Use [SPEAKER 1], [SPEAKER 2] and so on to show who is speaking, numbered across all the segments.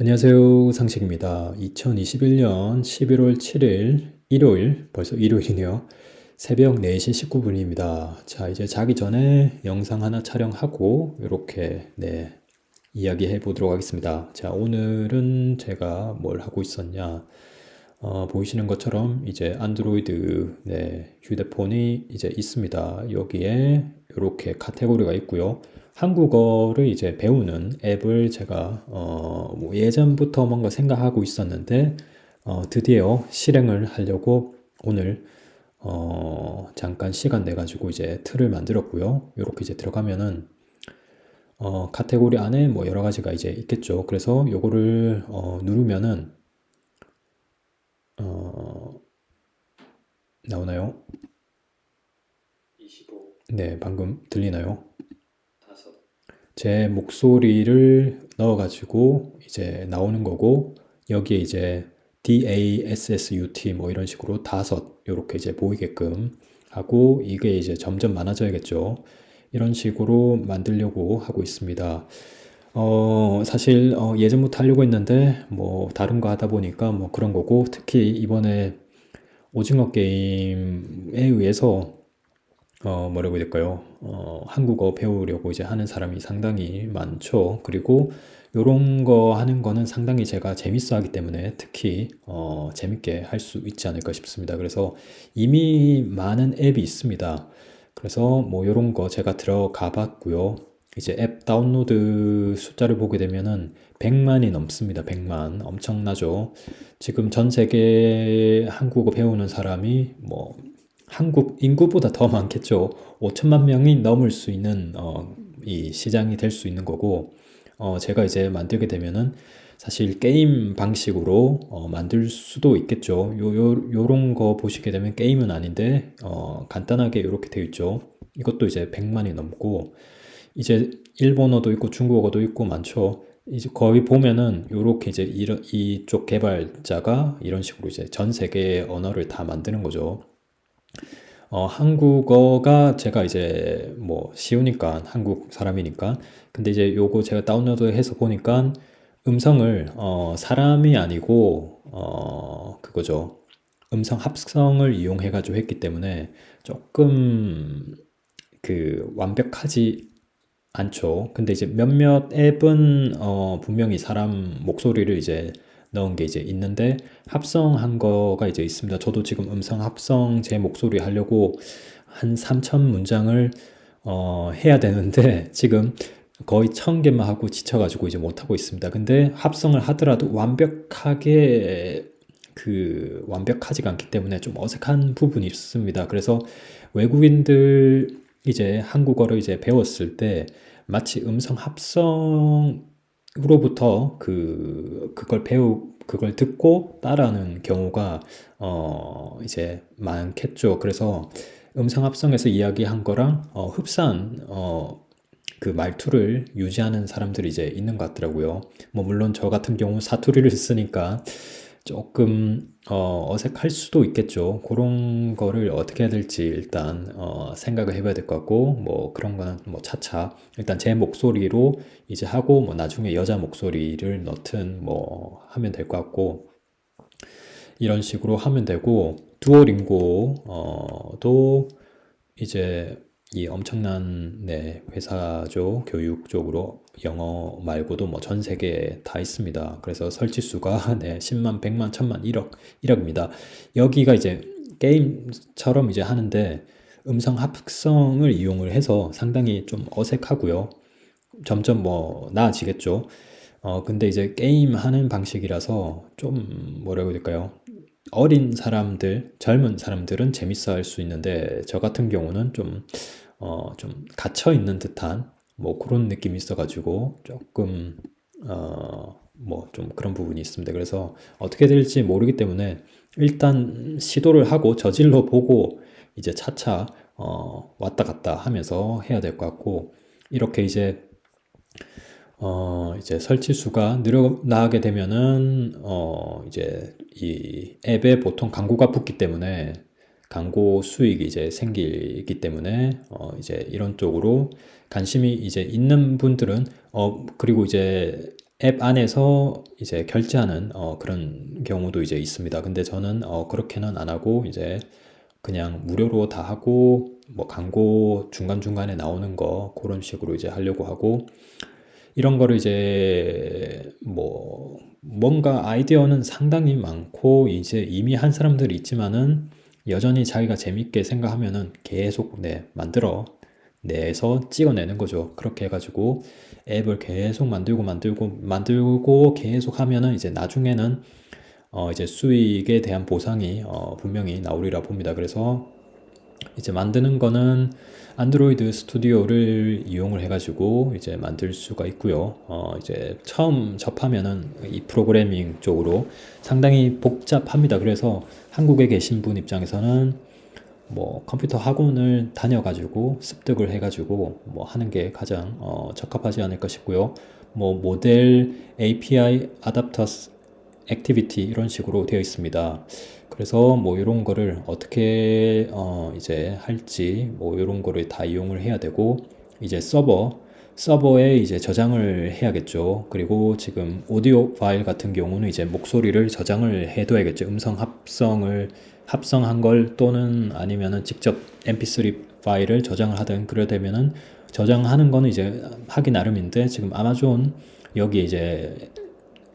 [SPEAKER 1] 안녕하세요. 상식입니다. 2021년 11월 7일 일요일, 벌써 일요일이네요. 새벽 4시 19분입니다. 자, 이제 자기 전에 영상 하나 촬영하고 이렇게 네, 이야기해 보도록 하겠습니다. 자, 오늘은 제가 뭘 하고 있었냐? 어, 보이시는 것처럼 이제 안드로이드 네, 휴대폰이 이제 있습니다. 여기에 이렇게 카테고리가 있고요. 한국어를 이제 배우는 앱을 제가 어, 뭐 예전부터 뭔가 생각하고 있었는데 어, 드디어 실행을 하려고 오늘 어, 잠깐 시간 내 가지고 이제 틀을 만들었고요. 이렇게 이제 들어가면은 어, 카테고리 안에 뭐 여러 가지가 이제 있겠죠. 그래서 요거를 어, 누르면은 나오나요?
[SPEAKER 2] 25,
[SPEAKER 1] 네, 방금 들리나요?
[SPEAKER 2] 다섯,
[SPEAKER 1] 제 목소리를 넣어가지고 이제 나오는 거고 여기에 이제 DASSUT 뭐 이런 식으로 다섯 이렇게 이제 보이게끔 하고 이게 이제 점점 많아져야겠죠. 이런 식으로 만들려고 하고 있습니다. 어, 사실 어, 예전부터 하려고 했는데 뭐 다른 거 하다 보니까 뭐 그런 거고 특히 이번에 오징어 게임에 의해서 어, 뭐라고 해야 될까요? 어, 한국어 배우려고 이제 하는 사람이 상당히 많죠. 그리고 요런 거 하는 거는 상당히 제가 재밌어 하기 때문에 특히 어, 재밌게 할 수 있지 않을까 싶습니다. 그래서 이미 많은 앱이 있습니다. 그래서 뭐 요런 거 제가 들어가 봤고요. 이제 앱 다운로드 숫자를 보게 되면은 100만이 넘습니다. 100만. 엄청나죠. 지금 전 세계 한국어 배우는 사람이 뭐 한국 인구보다 더 많겠죠. 5천만 명이 넘을 수 있는 어, 이 시장이 될 수 있는 거고, 어, 제가 이제 만들게 되면은 사실 게임 방식으로 어, 만들 수도 있겠죠. 요, 요, 요런 거 보시게 되면 게임은 아닌데, 어, 간단하게 이렇게 되어 있죠. 이것도 이제 100만이 넘고, 이제 일본어도 있고 중국어도 있고 많죠. 이제 거의 보면은 요렇게 이제 이런 이쪽 개발자가 이런 식으로 이제 전 세계의 언어를 다 만드는 거죠. 어, 한국어가 제가 이제 뭐 쉬우니까 한국 사람이니까 근데 이제 요거 제가 다운로드 해서 보니까 음성을 어, 사람이 아니고 어, 그거죠. 음성 합성을 이용해 가지고 했기 때문에 조금 그 완벽하지 않죠. 근데 이제 몇몇 앱은 어, 분명히 사람 목소리를 이제 넣은 게 이제 있는데 합성한 거가 이제 있습니다. 저도 지금 음성 합성 제 목소리 하려고 한 3천 문장을 어, 해야 되는데 지금 거의 천 개만 하고 지쳐가지고 이제 못 하고 있습니다. 근데 합성을 하더라도 완벽하게 그 완벽하지가 않기 때문에 좀 어색한 부분이 있습니다. 그래서 외국인들 이제 한국어를 이제 배웠을 때 마치 음성 합성으로부터 그 그걸 배우 그걸 듣고 따라하는 경우가 어 이제 많겠죠. 그래서 음성 합성에서 이야기한 거랑 어 흡사한 어 그 말투를 유지하는 사람들이 이제 있는 것 같더라고요. 뭐 물론 저 같은 경우 사투리를 쓰니까 조금 어, 어색할 수도 있겠죠. 그런 거를 어떻게 해야 될지 일단 어, 생각을 해봐야 될 것 같고 뭐 그런 거는 뭐 차차 일단 제 목소리로 이제 하고 뭐 나중에 여자 목소리를 넣든 뭐 하면 될 것 같고 이런 식으로 하면 되고 두오링고도 이제 이 엄청난 네, 회사죠. 교육 쪽으로 영어 말고도 뭐 전 세계에 다 있습니다. 그래서 설치 수가 네, 10만, 100만, 1000만, 1억, 1억입니다. 여기가 이제 게임처럼 이제 하는데 음성 합성을 이용을 해서 상당히 좀 어색하고요. 점점 뭐 나아지겠죠. 어, 근데 이제 게임 하는 방식이라서 좀 뭐라고 해야 될까요? 어린 사람들, 젊은 사람들은 재밌어 할 수 있는데 저 같은 경우는 좀, 어, 좀 갇혀 있는 듯한 뭐 그런 느낌이 있어가지고 조금, 어, 뭐 좀 그런 부분이 있습니다. 그래서 어떻게 될지 모르기 때문에 일단 시도를 하고 저질러 보고 이제 차차, 어, 왔다 갔다 하면서 해야 될 것 같고 이렇게 이제 어, 이제 설치 수가 늘어나게 되면은, 어, 이제 이 앱에 보통 광고가 붙기 때문에 광고 수익이 이제 생기기 때문에, 어, 이제 이런 쪽으로 관심이 이제 있는 분들은, 어, 그리고 이제 앱 안에서 이제 결제하는 어, 그런 경우도 이제 있습니다. 근데 저는 어, 그렇게는 안 하고 이제 그냥 무료로 다 하고 뭐 광고 중간중간에 나오는 거 그런 식으로 이제 하려고 하고 이런 거를 이제 뭐 뭔가 아이디어는 상당히 많고 이제 이미 한 사람들이 있지만은 여전히 자기가 재밌게 생각하면은 계속 네 만들어 내서 찍어내는 거죠. 그렇게 해가지고 앱을 계속 만들고 만들고 만들고 계속 하면은 이제 나중에는 어 이제 수익에 대한 보상이 어 분명히 나오리라 봅니다. 그래서 이제 만드는 거는 안드로이드 스튜디오를 이용을 해가지고 이제 만들 수가 있고요. 어 이제 처음 접하면은 이 프로그래밍 쪽으로 상당히 복잡합니다. 그래서 한국에 계신 분 입장에서는 뭐 컴퓨터 학원을 다녀가지고 습득을 해가지고 뭐 하는 게 가장 어 적합하지 않을까 싶고요. 뭐 모델 API 아답터스 액티비티 이런 식으로 되어 있습니다. 그래서 뭐 이런 거를 어떻게 어 이제 할지 뭐 이런 거를 다 이용을 해야 되고 이제 서버 서버에 이제 저장을 해야겠죠. 그리고 지금 오디오 파일 같은 경우는 이제 목소리를 저장을 해둬야겠죠. 음성 합성을 합성한 걸 또는 아니면은 직접 mp3 파일을 저장을 하든 그러되면은 저장하는 거는 이제 하기 나름인데 지금 아마존 여기 이제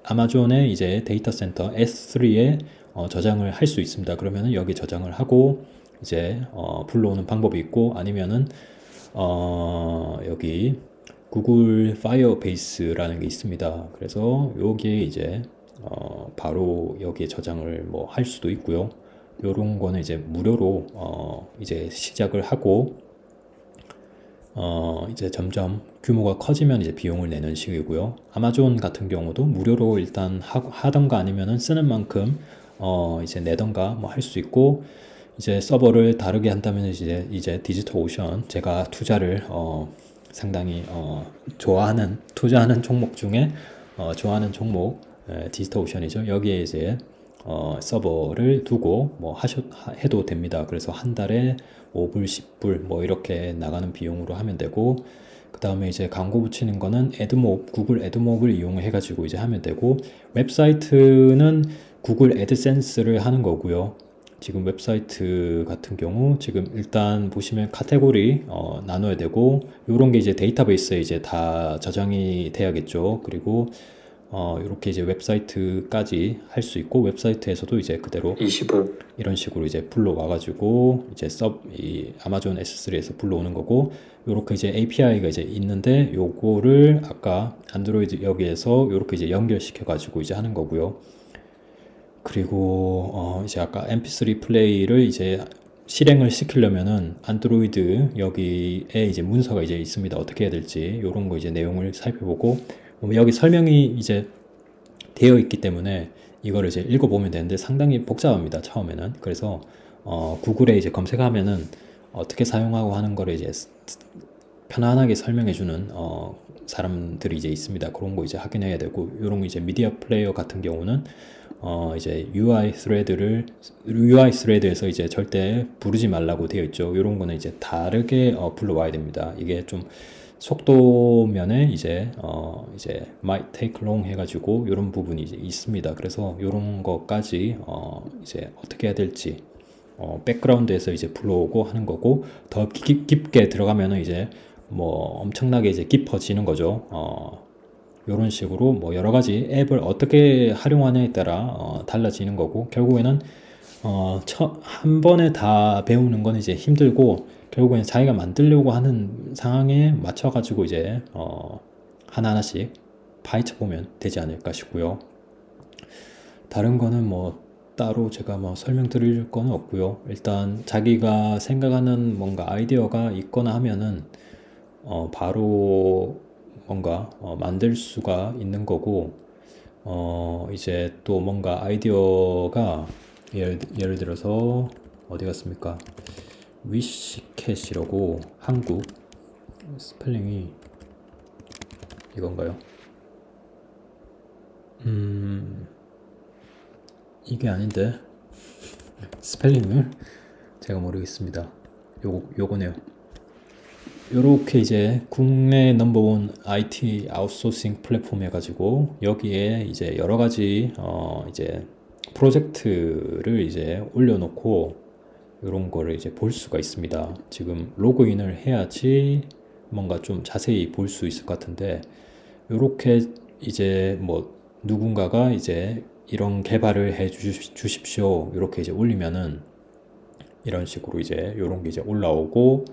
[SPEAKER 1] 아마존의 이제 데이터 센터 S3에 어, 저장을 할 수 있습니다. 그러면은 여기 저장을 하고 이제 어, 불러오는 방법이 있고 아니면은 어, 여기 구글 파이어베이스라는 게 있습니다. 그래서 여기에 이제 어, 바로 여기에 저장을 뭐 할 수도 있고요. 요런 거는 이제 무료로 어, 이제 시작을 하고 어, 이제 점점 규모가 커지면 이제 비용을 내는 식이고요. 아마존 같은 경우도 무료로 일단 하, 하던가 아니면은 쓰는 만큼 어, 이제 내던가 뭐 할 수 있고 이제 서버를 다르게 한다면 이제 이제 디지털 오션 제가 투자를 어, 상당히 어, 좋아하는 투자하는 종목 중에 어, 좋아하는 종목 에, 디지털 오션이죠. 여기에 이제 어, 서버를 두고 뭐 하셔 해도 됩니다. 그래서 한 달에 5불, 10불 뭐 이렇게 나가는 비용으로 하면 되고 그 다음에 이제 광고 붙이는 거는 애드몹, 구글 애드몹을 이용해 가지고 이제 하면 되고 웹사이트는 구글 애드센스를 하는 거고요. 지금 웹사이트 같은 경우 지금 일단 보시면 카테고리 어, 나눠야 되고 요런 게 이제 데이터베이스에 이제 다 저장이 돼야겠죠. 그리고 어, 이렇게 이제 웹사이트까지 할 수 있고 웹사이트에서도 이제 그대로 25 이런 식으로 이제 불러와 가지고 이제 섭 이 아마존 S3에서 불러오는 거고 요렇게 이제 API가 이제 있는데 요거를 아까 안드로이드 여기에서 요렇게 이제 연결시켜 가지고 이제 하는 거고요. 그리고 어 이제 아까 MP3 플레이를 이제 실행을 시키려면은 안드로이드 여기에 이제 문서가 이제 있습니다. 어떻게 해야 될지 요런 거 이제 내용을 살펴보고 뭐 여기 설명이 이제 되어 있기 때문에 이거를 이제 읽어보면 되는데 상당히 복잡합니다. 처음에는. 그래서 어, 구글에 이제 검색하면은 어떻게 사용하고 하는 거를 이제 편안하게 설명해주는 어, 사람들이 이제 있습니다. 그런 거 이제 확인해야 되고 이런 이제 미디어 플레이어 같은 경우는 어 이제 UI 스레드를 UI 스레드에서 이제 절대 부르지 말라고 되어 있죠. 이런 거는 이제 다르게 어, 불러와야 됩니다. 이게 좀 속도면에 이제 어 이제 might take long 해가지고 이런 부분이 있습니다. 그래서 이런 것까지 어 이제 어떻게 해야 될지 어 백그라운드에서 이제 불러오고 하는 거고 더 깊, 깊게 들어가면은 이제 뭐 엄청나게 이제 깊어지는 거죠. 어 이런 식으로 뭐 여러 가지 앱을 어떻게 활용하냐에 따라 어 달라지는 거고 결국에는 어한 번에 다 배우는 건 이제 힘들고 결국엔 자기가 만들려고 하는 상황에 맞춰가지고 이제 어 하나하나씩 파헤쳐 보면 되지 않을까 싶고요. 다른 거는 뭐 따로 제가 뭐 설명드릴 거는 없고요. 일단 자기가 생각하는 뭔가 아이디어가 있거나 하면은 어 바로 뭔가 어 만들 수가 있는 거고 어 이제 또 뭔가 아이디어가 예를, 예를 들어서 어디 갔습니까? 위시캣이라고 한국 스펠링이 이건가요? 음 이게 아닌데 스펠링을 제가 모르겠습니다. 요거 요거네요. 요렇게 이제 국내 넘버원 IT 아웃소싱 플랫폼 해가지고 여기에 이제 여러 가지 어 이제 프로젝트를 이제 올려놓고 이런 거를 이제 볼 수가 있습니다. 지금 로그인을 해야지 뭔가 좀 자세히 볼 수 있을 것 같은데 요렇게 이제 뭐 누군가가 이제 이런 개발을 해 주십시오. 이렇게 이제 올리면은 이런 식으로 이제 요런 게 이제 올라오고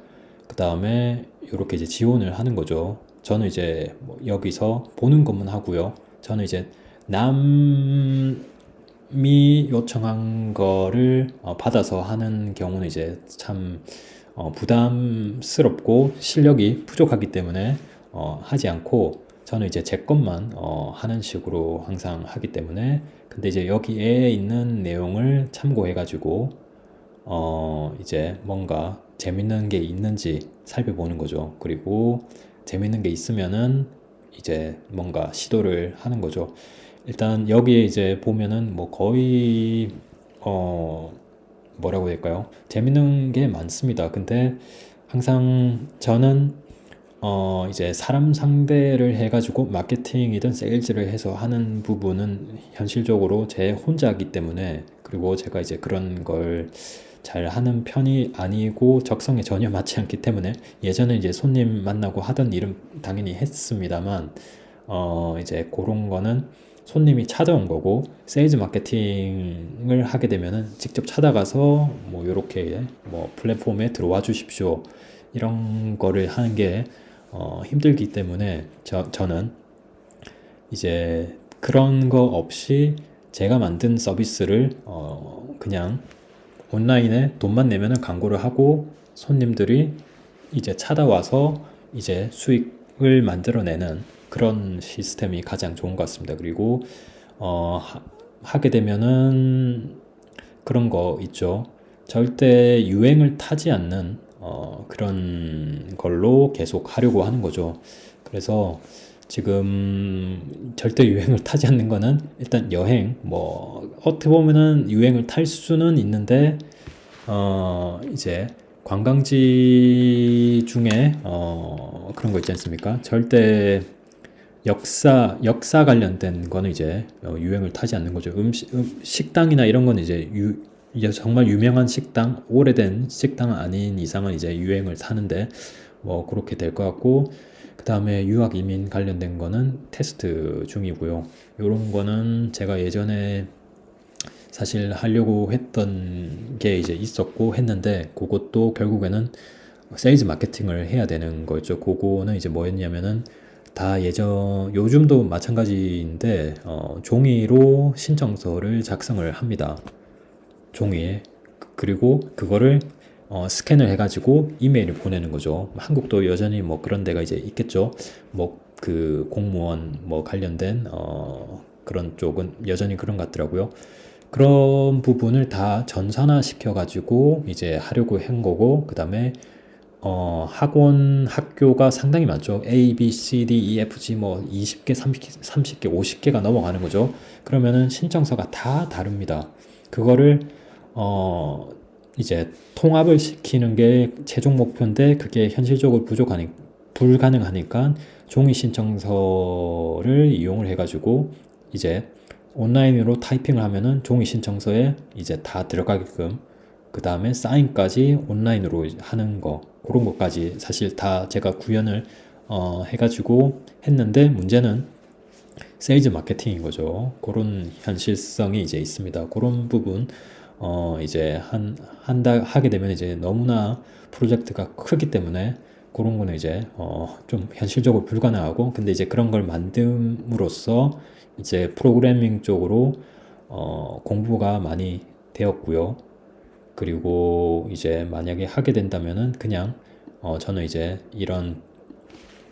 [SPEAKER 1] 그 다음에 이렇게 이제 지원을 하는 거죠. 저는 이제 뭐 여기서 보는 것만 하고요. 저는 이제 남이 요청한 거를 어, 받아서 하는 경우는 이제 참 어, 부담스럽고 실력이 부족하기 때문에 어, 하지 않고 저는 이제 제 것만 하는 식으로 항상 하기 때문에 근데 이제 여기에 있는 내용을 참고해 가지고 어 이제 뭔가 재밌는 게 있는지 살펴보는 거죠. 그리고 재밌는 게 있으면은 이제 뭔가 시도를 하는 거죠. 일단 여기에 이제 보면은 뭐 거의 어 뭐라고 될까요? 재밌는 게 많습니다. 근데 항상 저는 어 이제 사람 상대를 해가지고 마케팅이든 세일즈를 해서 하는 부분은 현실적으로 제 혼자이기 때문에 그리고 제가 이제 그런 걸 잘 하는 편이 아니고 적성에 전혀 맞지 않기 때문에 예전에 이제 손님 만나고 하던 일은 당연히 했습니다만 어 이제 그런 거는 손님이 찾아온 거고 세일즈 마케팅을 하게 되면은 직접 찾아가서 뭐 요렇게 뭐 플랫폼에 들어와 주십시오. 이런 거를 하는 게 어 힘들기 때문에 저, 저는 이제 그런 거 없이 제가 만든 서비스를 어 그냥 온라인에 돈만 내면은 광고를 하고 손님들이 이제 찾아와서 이제 수익을 만들어내는 그런 시스템이 가장 좋은 것 같습니다. 그리고 어, 하, 게 되면은 그런 거 있죠. 절대 유행을 타지 않는 어, 그런 걸로 계속 하려고 하는 거죠. 그래서 지금 절대 유행을 타지 않는 거는 일단 여행 뭐 어떻게 보면은 유행을 탈 수는 있는데 어 이제 관광지 중에 어 그런 거 있지 않습니까? 절대 역사 역사 관련된 거는 이제 어, 유행을 타지 않는 거죠. 음식 음, 식당이나 이런 건 이제 유 정말 유명한 식당 오래된 식당 아닌 이상은 이제 유행을 타는데 뭐 그렇게 될 것 같고 그 다음에 유학 이민 관련된 거는 테스트 중이고요. 이런 거는 제가 예전에 사실 하려고 했던 게 이제 있었고 했는데 그것도 결국에는 세일즈 마케팅을 해야 되는 거죠. 그거는 이제 뭐였냐면은 다 예전 요즘도 마찬가지인데 어, 종이로 신청서를 작성을 합니다. 종이에 그리고 그거를 어, 스캔을 해가지고 이메일을 보내는 거죠. 한국도 여전히 뭐 그런 데가 이제 있겠죠. 뭐 그 공무원 뭐 관련된 어, 그런 쪽은 여전히 그런 것 같더라고요. 그런 부분을 다 전산화 시켜가지고 이제 하려고 한 거고, 그 다음에 어, 학원, 학교가 상당히 많죠. A, B, C, D, E, F, G 뭐 20개, 30개, 30개, 50개가 넘어가는 거죠. 그러면은 신청서가 다 다릅니다. 그거를 어, 이제 통합을 시키는 게 최종 목표인데 그게 현실적으로 부족하니 불가능하니까 종이 신청서를 이용을 해가지고 이제 온라인으로 타이핑을 하면은 종이 신청서에 이제 다 들어가게끔 그 다음에 사인까지 온라인으로 하는 거 그런 것까지 사실 다 제가 구현을 어, 해가지고 했는데 문제는 세일즈 마케팅인 거죠. 그런 현실성이 이제 있습니다. 그런 부분 어 이제 한 한다 하게 되면 이제 너무나 프로젝트가 크기 때문에 그런 거는 이제 어 좀 현실적으로 불가능하고 근데 이제 그런 걸 만듦으로써 이제 프로그래밍 쪽으로 어 공부가 많이 되었고요. 그리고 이제 만약에 하게 된다면은 그냥 어 저는 이제 이런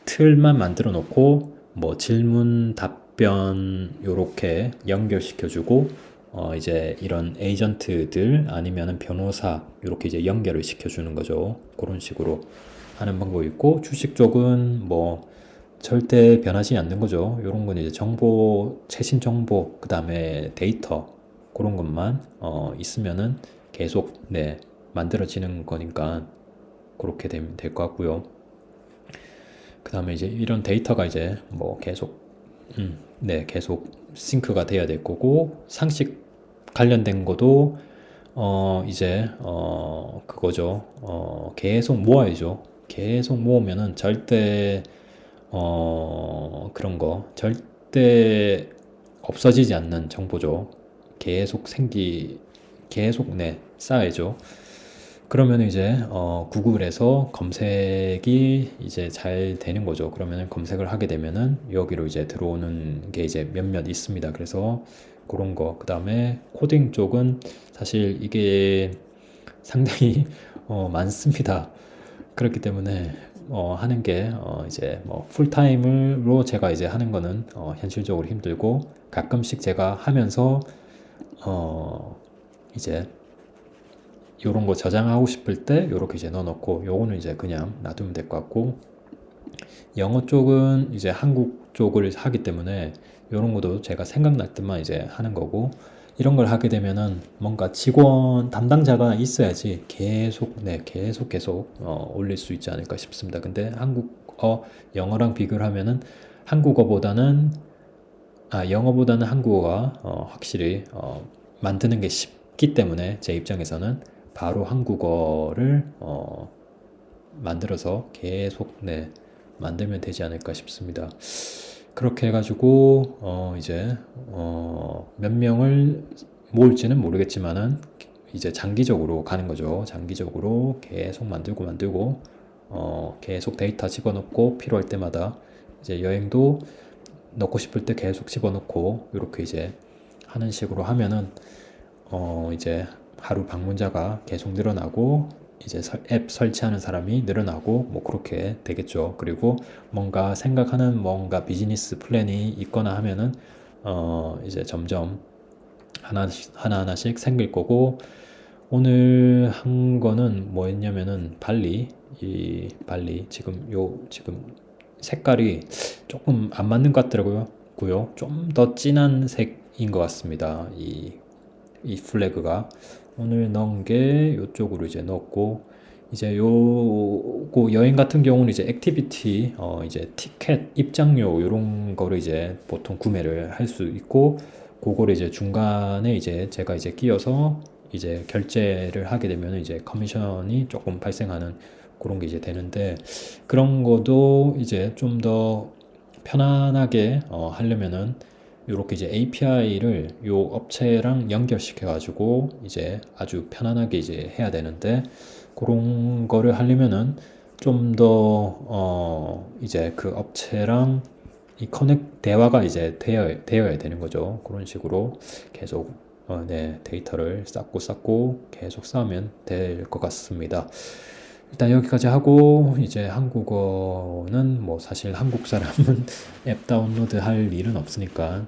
[SPEAKER 1] 틀만 만들어 놓고 뭐 질문 답변 요렇게 연결시켜 주고 어 이제 이런 에이전트들 아니면은 변호사 이렇게 이제 연결을 시켜주는 거죠. 그런 식으로 하는 방법이 있고 주식 쪽은 뭐 절대 변하지 않는 거죠. 이런 건 이제 정보 최신 정보 그 다음에 데이터 그런 것만 어 있으면은 계속 네 만들어지는 거니까 그렇게 되면 될 것 같고요. 그 다음에 이제 이런 데이터가 이제 뭐 계속, 음, 네, 계속 싱크가 돼야 될 거고, 상식 관련된 것도, 어, 이제, 어, 그거죠. 어, 계속 모아야죠. 계속 모으면은 절대, 어, 그런 거, 절대 없어지지 않는 정보죠. 계속 생기, 계속, 네, 쌓여야죠. 그러면 이제 어, 구글에서 검색이 이제 잘 되는 거죠. 그러면 검색을 하게 되면은 여기로 이제 들어오는 게 이제 몇몇 있습니다. 그래서 그런 거. 그 다음에 코딩 쪽은 사실 이게 상당히 어, 많습니다. 그렇기 때문에 어, 하는 게 어, 이제 뭐 풀타임으로 제가 이제 하는 거는 어, 현실적으로 힘들고 가끔씩 제가 하면서 어, 이제 요런 거 저장하고 싶을 때 요렇게 이제 넣어놓고 요거는 이제 그냥 놔두면 될 것 같고 영어 쪽은 이제 한국 쪽을 하기 때문에 요런 것도 제가 생각날 때만 이제 하는 거고 이런 걸 하게 되면은 뭔가 직원 담당자가 있어야지 계속 네 계속 계속 어, 올릴 수 있지 않을까 싶습니다. 근데 한국어 영어랑 비교를 하면은 한국어보다는 아 영어보다는 한국어가 어, 확실히 어, 만드는 게 쉽기 때문에 제 입장에서는 바로 한국어를 어, 만들어서 계속 네, 만들면 되지 않을까 싶습니다. 그렇게 해가지고 어, 이제 어, 몇 명을 모을지는 모르겠지만은 이제 장기적으로 가는 거죠. 장기적으로 계속 만들고 만들고 어, 계속 데이터 집어넣고 필요할 때마다 이제 여행도 넣고 싶을 때 계속 집어넣고 이렇게 이제 하는 식으로 하면은 어, 이제 하루 방문자가 계속 늘어나고 이제 앱 설치하는 사람이 늘어나고 뭐 그렇게 되겠죠. 그리고 뭔가 생각하는 뭔가 비즈니스 플랜이 있거나 하면은 어 이제 점점 하나씩 하나 하나씩 생길 거고 오늘 한 거는 뭐였냐면은 발리 이 발리 지금 요 지금 색깔이 조금 안 맞는 것 같더라고요. 좀 더 진한 색인 것 같습니다. 이, 이 플래그가 오늘 넣은 게 이쪽으로 이제 넣었고 이제 요거 여행 같은 경우는 이제 액티비티 어 이제 티켓 입장료 요런 거를 이제 보통 구매를 할 수 있고 그거를 이제 중간에 이제 제가 이제 끼어서 이제 결제를 하게 되면 이제 커미션이 조금 발생하는 그런 게 이제 되는데 그런 것도 이제 좀 더 편안하게 어 하려면은 이렇게 이제 API를 요 업체랑 연결시켜 가지고 이제 아주 편안하게 이제 해야 되는데 그런 거를 하려면은 좀 더 어 이제 그 업체랑 이 커넥 대화가 이제 되어 되어야 되는 거죠. 그런 식으로 계속 어, 네, 데이터를 쌓고 쌓고 계속 쌓으면 될 것 같습니다. 일단 여기까지 하고 이제 한국어는 뭐 사실 한국 사람은 앱 다운로드 할 일은 없으니까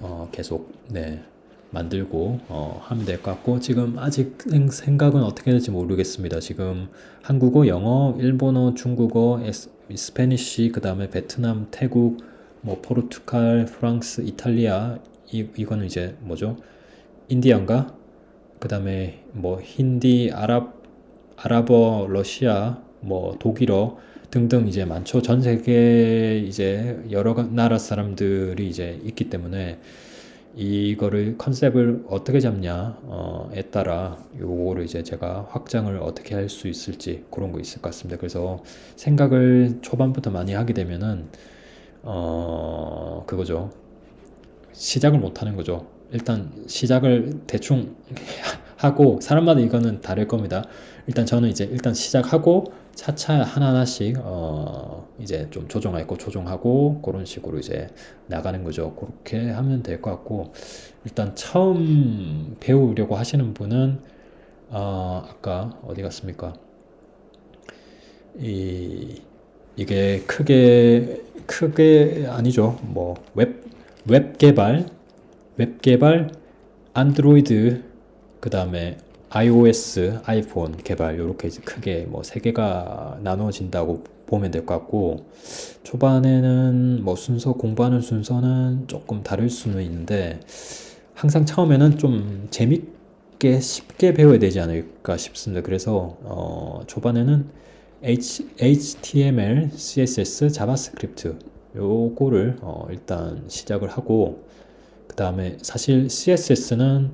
[SPEAKER 1] 어 계속 네 만들고 어 하면 될 것 같고 지금 아직 생각은 어떻게 될지 모르겠습니다. 지금 한국어, 영어, 일본어, 중국어, 에스, 스페니쉬, 그 다음에 베트남, 태국, 뭐 포르투갈, 프랑스, 이탈리아 이 이거는 이제 뭐죠? 인디언가? 그 다음에 뭐 힌디, 아랍 아랍어, 러시아, 뭐 독일어 등등 이제 많죠. 전 세계 이제 여러 나라 사람들이 이제 있기 때문에 이거를 컨셉을 어떻게 잡냐 어에 따라 요거를 이제 제가 확장을 어떻게 할 수 있을지 그런 거 있을 것 같습니다. 그래서 생각을 초반부터 많이 하게 되면은 어 그거죠. 시작을 못 하는 거죠. 일단 시작을 대충 하고 사람마다 이거는 다를 겁니다. 일단 저는 이제 일단 시작하고 차차 하나하나씩 어 이제 좀 조정하고 조정하고 그런 식으로 이제 나가는 거죠. 그렇게 하면 될 것 같고 일단 처음 배우려고 하시는 분은 어 아까 어디 갔습니까? 이 이게 크게 크게 아니죠. 뭐 웹 웹 개발 웹 개발 안드로이드 그 다음에 iOS, 아이폰 개발 이렇게 크게 뭐 세 개가 나눠진다고 보면 될 것 같고 초반에는 뭐 순서 공부하는 순서는 조금 다를 수는 있는데 항상 처음에는 좀 재밌게 쉽게 배워야 되지 않을까 싶습니다. 그래서 어 초반에는 HTML, CSS, 자바스크립트 요거를 어, 일단 시작을 하고 그 다음에 사실 CSS는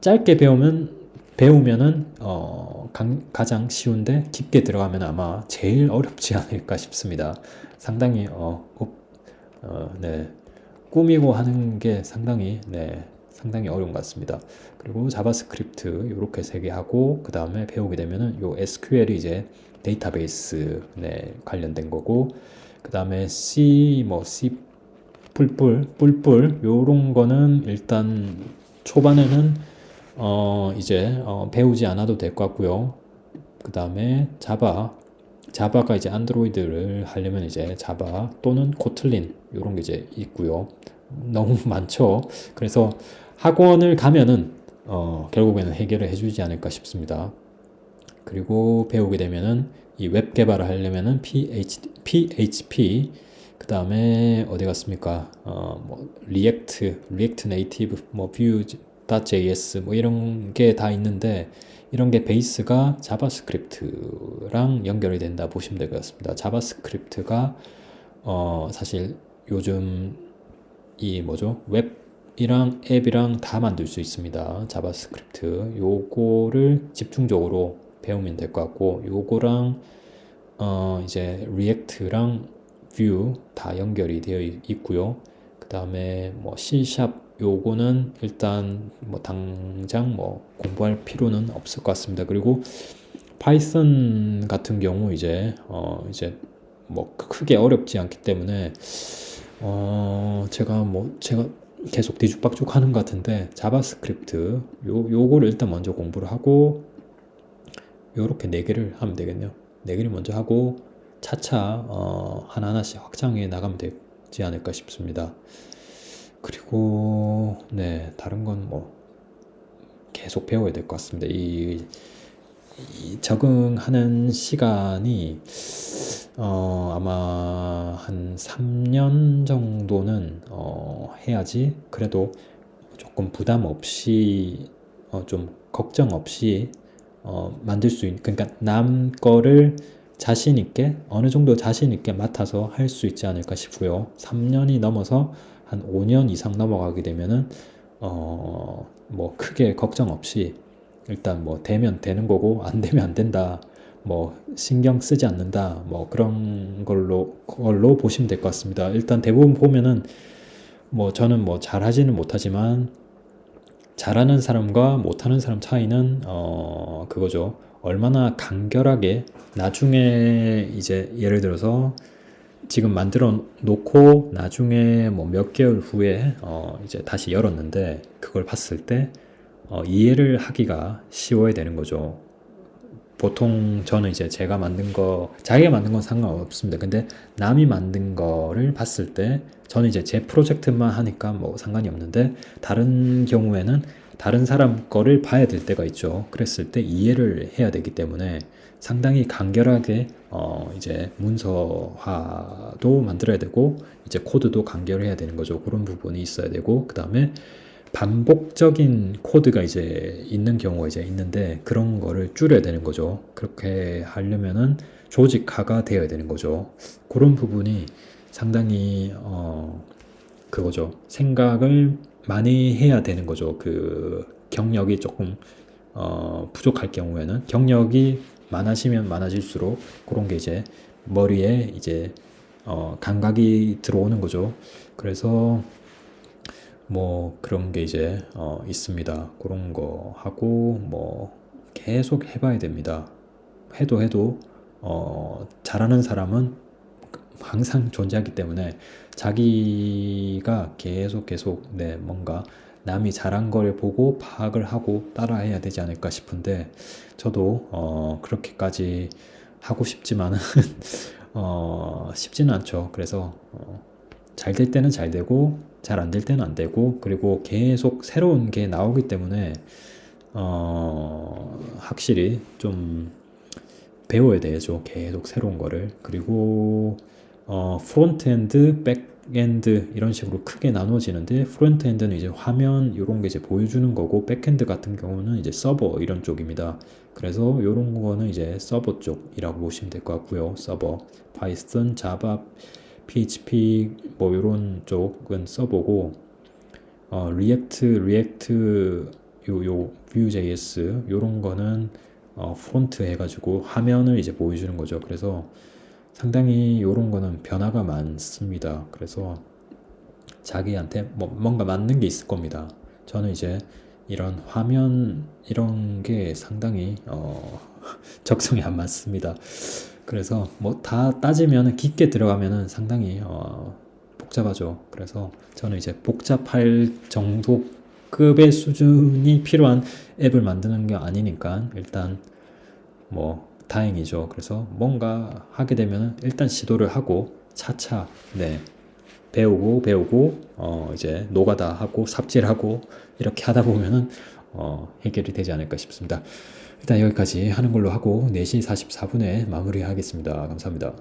[SPEAKER 1] 짧게 배우면 배우면은 어, 강, 가장 쉬운데 깊게 들어가면 아마 제일 어렵지 않을까 싶습니다. 상당히 어, 어, 어, 네. 꾸미고 하는 게 상당히 네, 상당히 어려운 것 같습니다. 그리고 자바스크립트 이렇게 세 개 하고 그 다음에 배우게 되면은 요 SQL이 이제 데이터베이스 네, 관련된 거고 그 다음에 C 뭐 C 뿔뿔 뿔뿔 요런 거는 일단 초반에는 어 이제 어 배우지 않아도 될 것 같고요. 그 다음에 자바 자바가 이제 안드로이드를 하려면 이제 자바 또는 코틀린 이런 게 이제 있고요. 너무 많죠. 그래서 학원을 가면은 어, 결국에는 해결을 해주지 않을까 싶습니다. 그리고 배우게 되면은 이 웹 개발을 하려면은 PH, PHP 그 다음에 어디 갔습니까? 어, 뭐 리액트, 리액트 네이티브, 뭐 Vue.js 뭐 이런 게 다 있는데 이런 게 베이스가 자바스크립트랑 연결이 된다 보시면 될 것 같습니다. 자바스크립트가 어, 사실 요즘 이 뭐죠? 웹이랑 앱이랑 다 만들 수 있습니다. 자바스크립트. 요거를 집중적으로 배우면 될 것 같고 요거랑 어 이제 리액트랑 뷰 다 연결이 되어 있고요. 그 다음에 뭐 C# 요거는 일단 뭐 당장 뭐 공부할 필요는 없을 것 같습니다. 그리고 파이썬 같은 경우 이제 어 이제 뭐 크게 어렵지 않기 때문에 어 제가 뭐 제가 계속 뒤죽박죽 하는 것 같은데 자바스크립트 요 요거를 일단 먼저 공부를 하고 요렇게 네 개를 하면 되겠네요. 네 개를 먼저 하고 차차 어 하나하나씩 확장해 나가면 되지 않을까 싶습니다. 그리고 네 다른 건 뭐 계속 배워야 될 것 같습니다. 이, 이 적응하는 시간이 어 아마 한 3년 정도는 어 해야지 그래도 조금 부담 없이 어 좀 걱정 없이 어 만들 수 있는 그러니까 남 거를 자신 있게 어느 정도 자신 있게 맡아서 할 수 있지 않을까 싶고요. 3년이 넘어서 한 5년 이상 넘어가게 되면은 어 뭐 크게 걱정 없이 일단 뭐 되면 되는 거고 안 되면 안 된다. 뭐 신경 쓰지 않는다. 뭐 그런 걸로 걸로 보시면 될 것 같습니다. 일단 대부분 보면은 뭐 저는 뭐 잘하지는 못하지만 잘하는 사람과 못하는 사람 차이는 어 그거죠. 얼마나 간결하게 나중에 이제 예를 들어서 지금 만들어 놓고 나중에 뭐 몇 개월 후에 어 이제 다시 열었는데 그걸 봤을 때 어 이해를 하기가 쉬워야 되는 거죠. 보통 저는 이제 제가 만든 거, 자기가 만든 건 상관없습니다. 근데 남이 만든 거를 봤을 때 저는 이제 제 프로젝트만 하니까 뭐 상관이 없는데 다른 경우에는 다른 사람 거를 봐야 될 때가 있죠. 그랬을 때 이해를 해야 되기 때문에 상당히 간결하게 어 이제 문서화도 만들어야 되고 이제 코드도 간결해야 되는 거죠. 그런 부분이 있어야 되고 그 다음에 반복적인 코드가 이제 있는 경우가 이제 있는데 그런 거를 줄여야 되는 거죠. 그렇게 하려면은 조직화가 되어야 되는 거죠. 그런 부분이 상당히 어 그거죠. 생각을 많이 해야 되는 거죠. 그 경력이 조금 어 부족할 경우에는 경력이 많아지면 많아질수록 그런 게 이제 머리에 이제 어 감각이 들어오는 거죠. 그래서 뭐 그런 게 이제 어 있습니다. 그런 거 하고 뭐 계속 해봐야 됩니다. 해도 해도 어 잘하는 사람은 항상 존재하기 때문에 자기가 계속 계속 네 뭔가 남이 잘한 걸 보고 파악을 하고 따라해야 되지 않을까 싶은데 저도 어 그렇게까지 하고 싶지만은 어 쉽지는 않죠. 그래서 어 잘될 때는 잘 되고 잘 안 될 때는 안 되고 그리고 계속 새로운 게 나오기 때문에 어 확실히 좀 배워야 되죠. 계속 새로운 거를. 그리고 어 프론트엔드, 백백 엔드 이런 식으로 크게 나눠지는데 프론트 엔드는 이제 화면 이런 게 이제 보여주는 거고 백엔드 같은 경우는 이제 서버 이런 쪽입니다. 그래서 이런 거는 이제 서버 쪽이라고 보시면 될 것 같고요. 서버, 파이썬, 자바, PHP 뭐 이런 쪽은 서버고 어, 리액트, 리액트 요, 요 Vue.js 요런 거는 어, 프론트 해가지고 화면을 이제 보여주는 거죠. 그래서 상당히 요런 거는 변화가 많습니다. 그래서 자기한테 뭐 뭔가 맞는 게 있을 겁니다. 저는 이제 이런 화면 이런 게 상당히 어, 적성이 안 맞습니다. 그래서 뭐 다 따지면 깊게 들어가면은 상당히 어, 복잡하죠. 그래서 저는 이제 복잡할 정도 급의 수준이 필요한 앱을 만드는 게 아니니까 일단 뭐 다행이죠. 그래서 뭔가 하게 되면 일단 시도를 하고 차차 네 배우고 배우고 어 이제 노가다 하고 삽질하고 이렇게 하다 보면은 어 해결이 되지 않을까 싶습니다. 일단 여기까지 하는 걸로 하고 4시 44분에 마무리하겠습니다. 감사합니다.